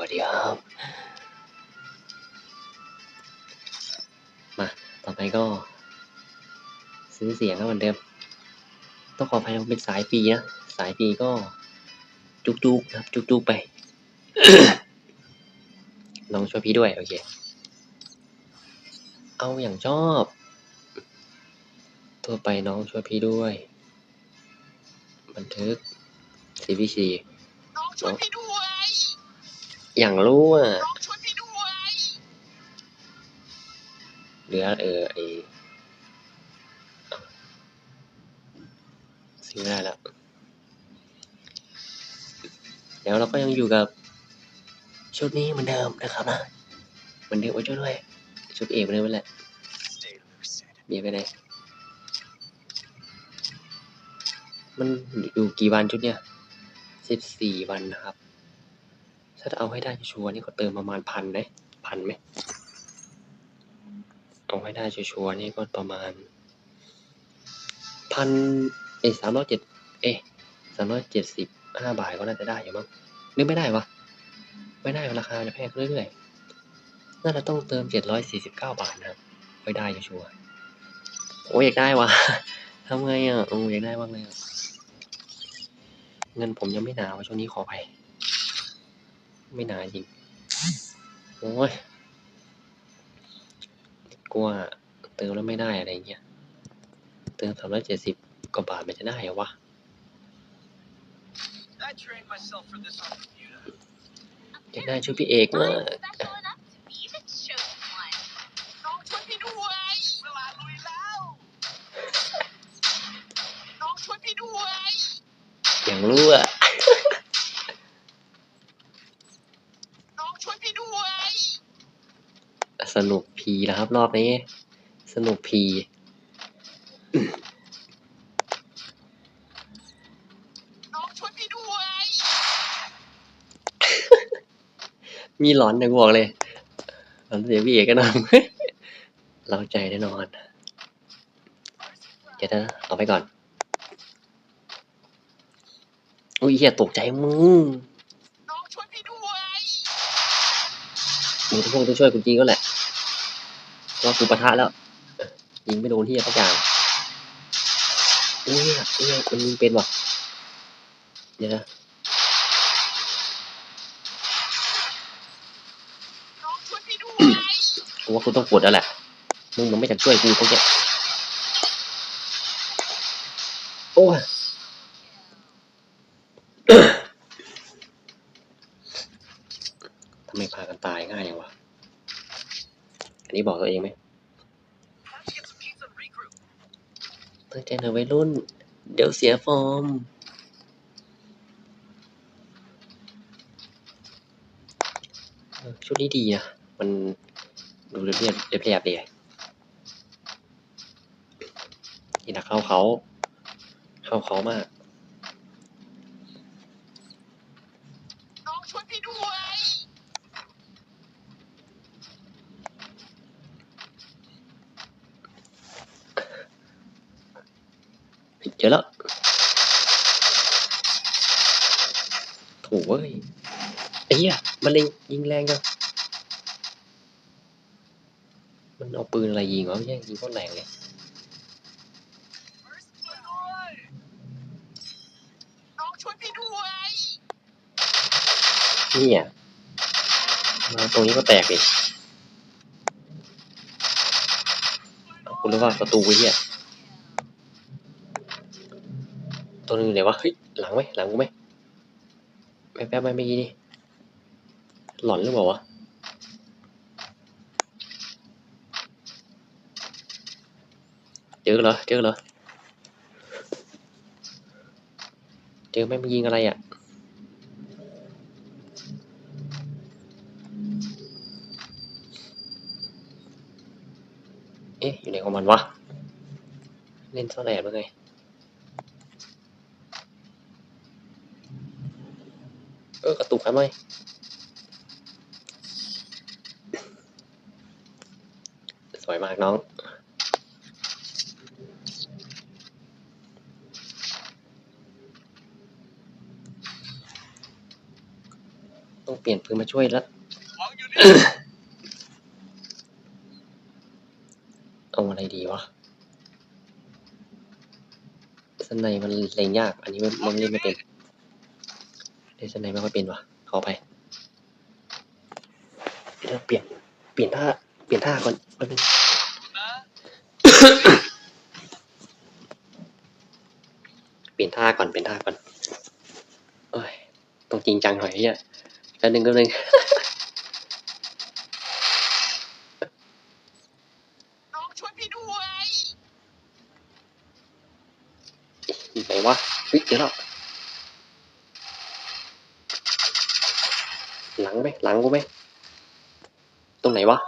วัสดีครับ มา ต่อไปก็ ซื้อเสียงก็เหมือนเดิม ต้องขออภัยเป็นสายฟรีนะ สายฟรีก็ จุกๆนะครับ จุกๆไปน้องช่วยพี่ด้วย โอเค เอาอย่างชอบทั่วไปน้องช่วยพี่ด้วย บันทึก CVC น้องช่วยพี่ด้วย อย่างรู้อะน้องช่วยพี่ด้วยเหลือเออไอซื้อไม่ได้แล้วเดี๋ยวเราก็ยังอยู่กับ ชุดนี้เหมือนเดิมนะครับนะเหมือนเดิมไว้ช่วยด้วย ชุดเอกเหมือนเดิมนั่นแหละ Stay lucid เบียร์ไปไหนมันอยู่กี่วันชุดเนี่ยสิบสี่วันนะครับ ถ้าจะเอาให้ได้ชัวร์นี่ก็เติมประมาณพันไหมพันไหมเอาให้ได้ชัวร์นี่ก็ประมาณพันเอ้สามร้อยเจ็ดเอ้สามร้อยเจ็ดสิบห้าบาทก็น่าจะได้อยู่มั้งนึกไม่ได้วะไม่ได้ราคาจะแพงเรื่อยๆน่าจะต้องเติมเจ็ดร้อยสี่สิบเก้าบาทนะครับไว้ได้ชัวร์โอ้ยอยากได้วะทำไงอะโอ้ยอยากได้บ้างเลยอะเงินผมยังไม่หนาวช่วงนี้ขอไป ไม่หนาจริงโอ้ยกลัวเติมแล้วไม่ได้อะไรเงี้ย เติมสามร้อยเจ็ดสิบกว่าบาทมันจะได้เหรอวะ I trained myself for this on computer อยากได้ชุดพี่เอกมาก special enough to be the chosen one. น้องช่วยพี่ด้วยเวลาลุยแล้ว น้องช่วยพี่ด้วย อย่างรู้อะ น้องช่วยพี่ด้วย สนุกพีนะครับ รอบนี้ สนุกพีน้องช่วยพี่ด้วย มีหลอนนะกูบอกเลยหลอนเสียพี่เอกกันนอนเราใจแน่นอน เดี๋ยวนะเอาไปก่อนอุ้ยเฮียตกใจมึงน้องช่วยพี่ด้วยมึงต้องพวกต้องช่วยกูจริงก็แหละ ว่ากูปะทะแล้ว ยิงไม่โดนที่สักอย่างเอุ้ยเฮียมันยิงเป็นวะเดี๋ยวนะน้องช่วยพี่ด้วยกูว่ากูต้องกดแล้วแหละ มึงมันไม่จะช่วยกูพวกเนี้ยโอ้ยทำไมพากันตายง่ายอย่างวะ อันนี้บอกตัวเองไหมตั้งใจหน่อยวัยรุ่น เดี๋ยวเสียฟอร์มชุดนี้ดีนะ มันดูเรียบเรียบเรียบเรียบดีนี่นะเข้าเขา เข้าเขามาก น้องช่วยพี่ด้วย เจอแล้วโถูเว้ยไอ้เหี้ยมันเลยยิงแรงจังมันเอาปืนอะไรยิงวะไม่ใช่ยิงโคตรแรงเลยน้องช่วยพี่ด้วยนี่อะมาตรงนี้ก็แตกเลยเอาคุณรู้ว่าประตูไอ้เหี้ย ตัวนึงอยู่ไหนวะเฮ้ยหลังไหมหลังกูไหมแป๊บแป๊บๆไปเมื่อกี้นี่หลอนหรือเปล่าวะเจอเหรอเจอเหรอเจอไหมมันยิงอะไรอะเอ๊ะอยู่ไหนของมันวะเล่นซ่อนแอบหรือไง เออกระตุกครับไมสวยมากน้อง ต้องเปลี่ยนปืนมาช่วยแล้วเอาอะไรดีวะสไนมันเล่นยาก อันนี้มันเล่นไม่เป็นเล่นสไนไม่ค่อยเป็นวะ ขอไปเดี๋ยวเปลี่ยน เปลี่ยนท่า เปลี่ยนท่าก่อนแป๊บนึงนะเปลี่ยนท่าก่อน เปลี่ยนท่าก่อนเอ้ยต้องจริงจังหน่อยไอ้เนี่ยแป๊บนึงแป๊บนึงน้องช่วยพี่ด้วยอยู่ไหนวะเฮ้ยเดี๋ยวแล้ว หลังไหมหลังกูไหมตรงไหนวะ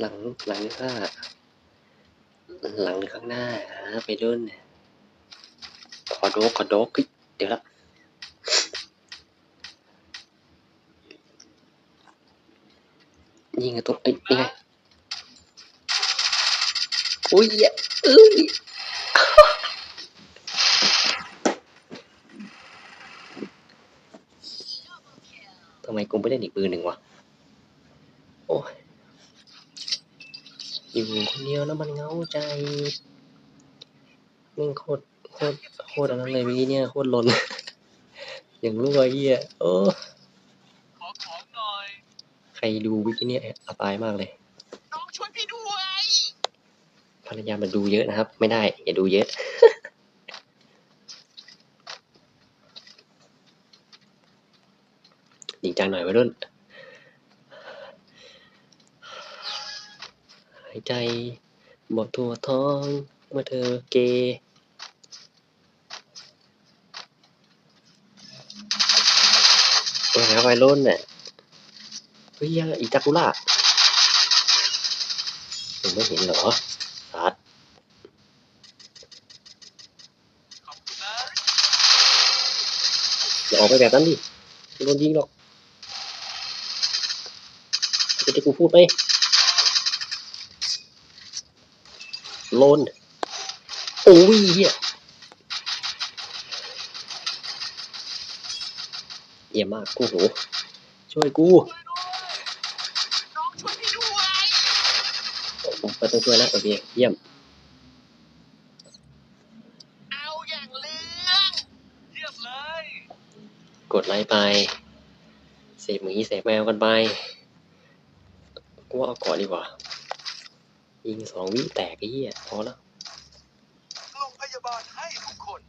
หลังหลังหรือข้างหลังหรือข้างหน้าไปรุ่นขอโดกขอโดกเฮ้ยเดี๋ยวละยิงกระตุกเอ้ยนี่ไงอุ้ยเอ้ย ทำ ไมกูไม่เล่นอีกปืนหนึ่งวะ โอ้ยอยู่คนเดียวแล้วมันเหงาใจแม่งโคตรโคตรโคตรอันนั้นเลยเมื่อกี้เนี่ยโคตรลน อย่างรั่วเหี้ยโอ้ขอของหน่อย ใครดูวิกิเนี่ยอับอายมากเลย น้องช่วยพี่ด้วย ภรรยามันดูเยอะนะครับ ไม่ได้ อย่าดูเยอะ จังหน่อยวัยรุ่น หายใจบอกทัวท้องเมื่อเธอเกเป็นไงวัยรุ่นเนี่ยเฮ้ยอีจักุระมึงไม่เห็นเหรอสัตว์อย่าออกไปแบบนั้นดิโดนยิงหรอกจะ ที่กูพูดไหมโลนโอ้ยเฮียเยี่ยมมากกูโหช่วยกูช่วยด้วยน้องช่วยพี่ด้วยผมก็ต้องช่วยแล้วโอเคเยี่ยมเอาอย่างเรื่องเยี่ยมเลยกดไลค์ไปเสพหมีเสพแมวกันไปกู ว่าเอาก่อนดีกว่า ยิงสองวิแตกไอ้เหี้ยพอแล้วโรงพยาบาลให้ทุกคน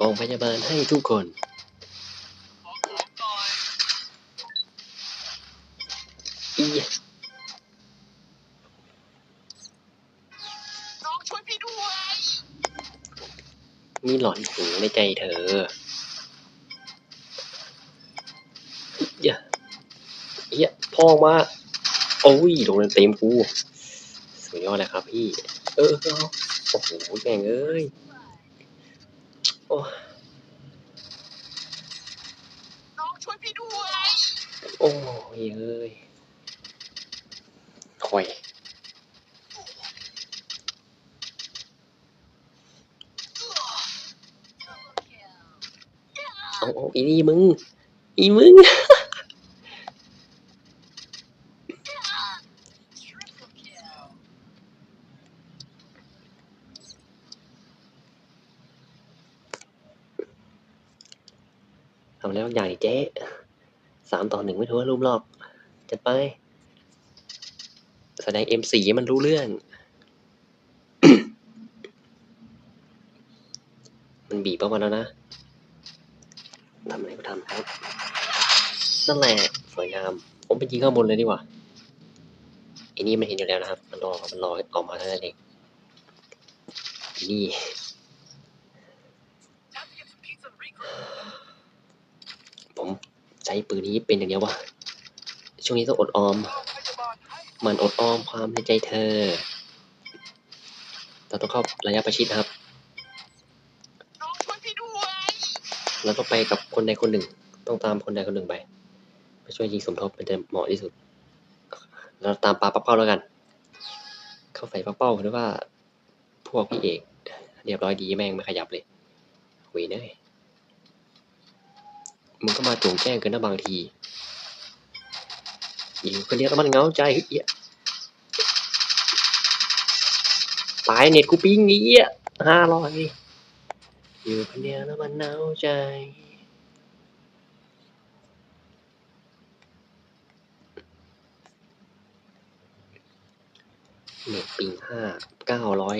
กองพยาบาลให้ทุกคน ขอของหน่อยอีน้องช่วยพี่ด้วย มีหลอนหูในใจเธอ พ่อมาโอ้ยโดนเต็มกูสุดยอดเลยครับพี่ เออเอาโอ้โหแม่งเอ้ยโอ้น้องช่วยพี่ด้วยโอ้ยเอ้ยคอยเอาเอาอีนี่มึง อีมึง ทำแล้วอย่เจ๊สามต่อหนึ่งไม่ถือว่ารุมหรอกจัดไป แสดงเอ็มสีมันรู้เรื่อง มันบีบเข้ามาแล้วนะทำอะไรก็ทำครับ นั่นแหละสวยงาม ผมไปยิงข้างบนเลยดีกว่าอ้นี่มันเห็นอยู่แล้วนะครับ มันรอ มันรอออกมาเท่านั้นเองนี่ ใช้ปืนนี้เป็นอย่างเดียววะช่วงนี้ต้องอดออมโรงพยาบาลให้มันอดออมความในใจเธอเราต้องเข้าระยะประชิดนะครับน้องช่วยพี่ด้วยเราต้องไปกับคนใดคนหนึ่ง ต้องตามคนใดคนหนึ่งไป ไปช่วยยิงสมทบมันจะเหมาะที่สุด เราตามปลาปักเป้าแล้วกัน เข้าใส่ปักเป้าหรือว่า พวกพี่เอก เรียบร้อยดีแม่งไม่ขยับเลยโหเวยเนย มึงก็มาโจงแจ้งกินนะบางทีอยู่คนเดียวแล้วมันเงาใจเหี้ยตายเน็ตกูปิ้งนี้อะห้าร้อยอยู่คนเดียวแล้วมันเหงาใจเน็ตปิงห้าเก้าร้อย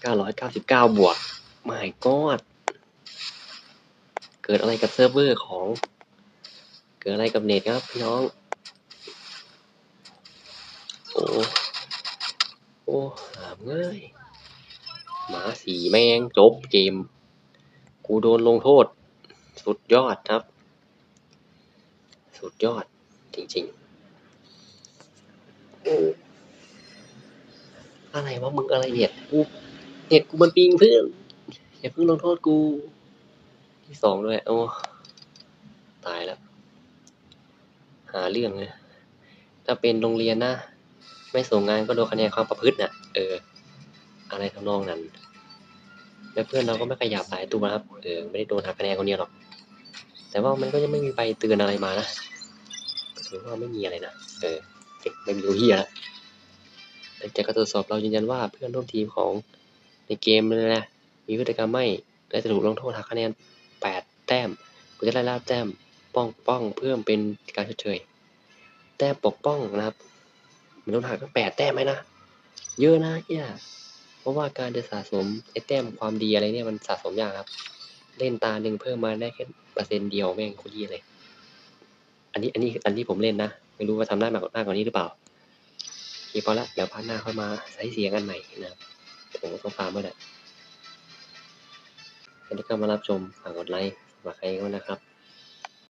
เก้าร้อยเก้าสิบเก้าบวกไม่กอด เกิดอะไรกับเซิร์ฟเวอร์ของ เกิดอะไรกับเน็ตครับพี่น้อง โอ้โอ้หามเงยหมาสีแมงจบเกม กูโดนลงโทษ สุดยอดครับ สุดยอดจริงๆโอ้อะไรวะมึงอะไรเนี่ยกูเน็ตกูมันปิงเพื่อนอย่าเพิ่งลงโทษกู ที่สองด้วย โอ้ ตายแล้ว หาเรื่องเลยถ้าเป็นโรงเรียนนะ ไม่ส่งงานก็โดนคะแนนความประพฤติน่ะ เออ อะไรทำนองนั้น แล้วเพื่อนเราก็ไม่ขยับสายตัวนะครับ เออ ไม่ได้โดนหักคะแนนคนเดียวหรอก แต่ว่ามันก็ยังไม่มีใบเตือนอะไรมานะถือว่าไม่มีอะไรนะ เออ เด็กไม่มีรู้เฮียละหลังจากการตรวจสอบเรายืนยันว่าเพื่อนร่วมทีมของในเกมเลยนะ มีพฤติกรรมไม่และจะถูกลงโทษหักคะแนน 8 แต้มกูจะไล่ล่าแต้มป้องป้องเพิ่มเป็นการเชยแต้มปกป้องนะครับ มันต้องหักตั้งแปดแต้มไหมนะ เยอะนะเฮียเพราะว่าการจะสะสมไอ้แต้มความดีอะไรเนี่ยมันสะสมยากครับ เล่นตาหนึ่งเพิ่มมาได้แค่เปอร์เซ็นต์เดียวแม่งโคตรเหี้ยเลย อันนี้อันนี้อันที่ผมเล่นนะ ไม่รู้ว่าทำได้มากกว่ามากว่านี้หรือเปล่าโอเคพอละเดี๋ยวพาร์ทหน้าค่อยมาใช้เสียงกันใหม่นะครับผมก็ต้องฟาร์มด้วแหละ ใครที่เข้ามารับชมฝากกดไลค์ฝากใครก็นะครับ